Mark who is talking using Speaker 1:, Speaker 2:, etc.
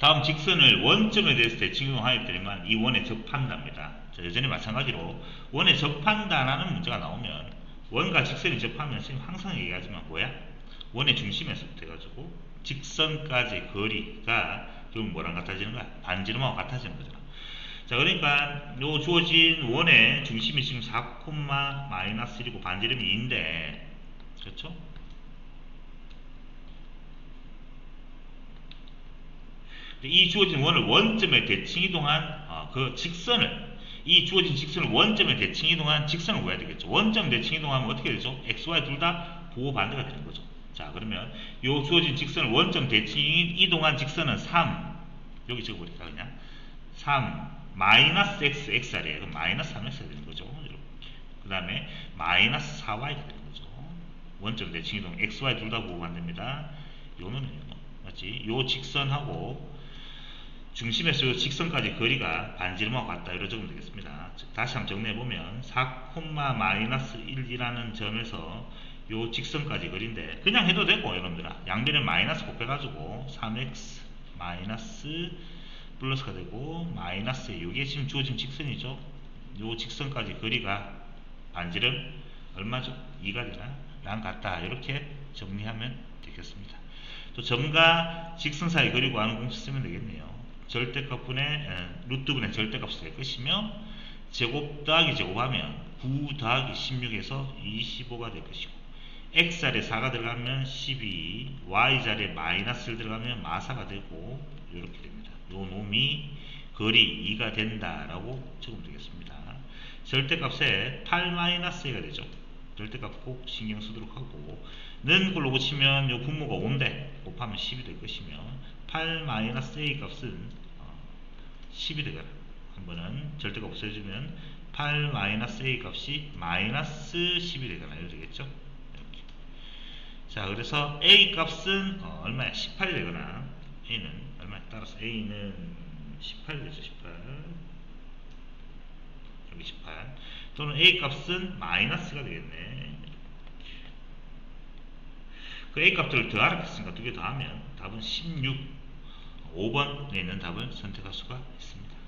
Speaker 1: 다음 직선을 원점에 대해서 대칭 이동하기 때문에 이 원에 접한답니다. 자, 여전히 마찬가지로 원에 접한다라는 문제가 나오면 원과 직선이 접하면 지금 항상 얘기하지만 뭐야? 원의 중심에서부터 해가지고 직선까지 거리가 결국 뭐랑 같아지는 거야? 반지름하고 같아지는 거잖아. 자, 그러니까 요 주어진 원의 중심이 지금 4, 마이너스 1이고 반지름이 2인데 그렇죠? 이 주어진 원을 원점에 대칭 이동한 어, 그 직선을 이 주어진 직선을 원점에 대칭 이동한 직선을 구해야 되겠죠. 원점 대칭 이동하면 어떻게 되죠? x, y 둘 다 보호 반대가 되는 거죠. 자, 그러면 요 주어진 직선을 원점 대칭 이동한 직선은 3 여기 적어버릴까 그냥 3 마이너스 x, xr이에요. 그럼 마이너스 3x가 되는 거죠. 그 다음에 마이너스 4y가 되는 거죠. 원점 대칭 이동 x, y 둘 다 보호 반대입니다. 요는요. 맞지? 요 직선하고 중심에서 요 직선까지 거리가 반지름하고 같다 이렇게 적으면 되겠습니다. 즉, 다시 한번 정리해보면 4, 마이너스 1이라는 점에서 요 직선까지 거리인데 그냥 해도 되고 여러분들아 양변에 마이너스 곱해가지고 3x 마이너스 플러스가 되고 마이너스 이게 지금 주어진 직선이죠. 요 직선까지 거리가 반지름 얼마죠? 2가 되나? 랑 같다 이렇게 정리하면 되겠습니다. 또 점과 직선 사이 거리 구하는 공式쓰면 되겠네요. 절대값 분의 에, 루트 분의 절대값을 될 것이며 제곱 더하기 제곱하면 9 더하기 16에서 25가 될 것이고 x 자리에 4가 들어가면 12 y 자리에 마이너스를 들어가면 마사가 되고 이렇게 됩니다. 요 놈이 거리 2가 된다라고 적으면 되겠습니다. 절대값에 8-2가 되죠. 절대값 꼭 신경 쓰도록 하고 는 걸로 붙이면 요 분모가 5인데 곱하면 10이 될 것이며 8-a 값은 10이 되거나 한 번은 절대값 없애주면 8-a 값이 마이너스 10이 되거나 이렇게 되겠죠. 이렇게. 자 그래서 a 값은 어, 얼마야? 18이 되거나 a는 얼마야? 따라서 a는 18이 되죠. 18 여기 18 또는 a 값은 마이너스가 되겠네. 그 a 값들을 더하라 했으니까 두 개 더하면 답은 16 5번에 있는 답을 선택할 수가 있습니다.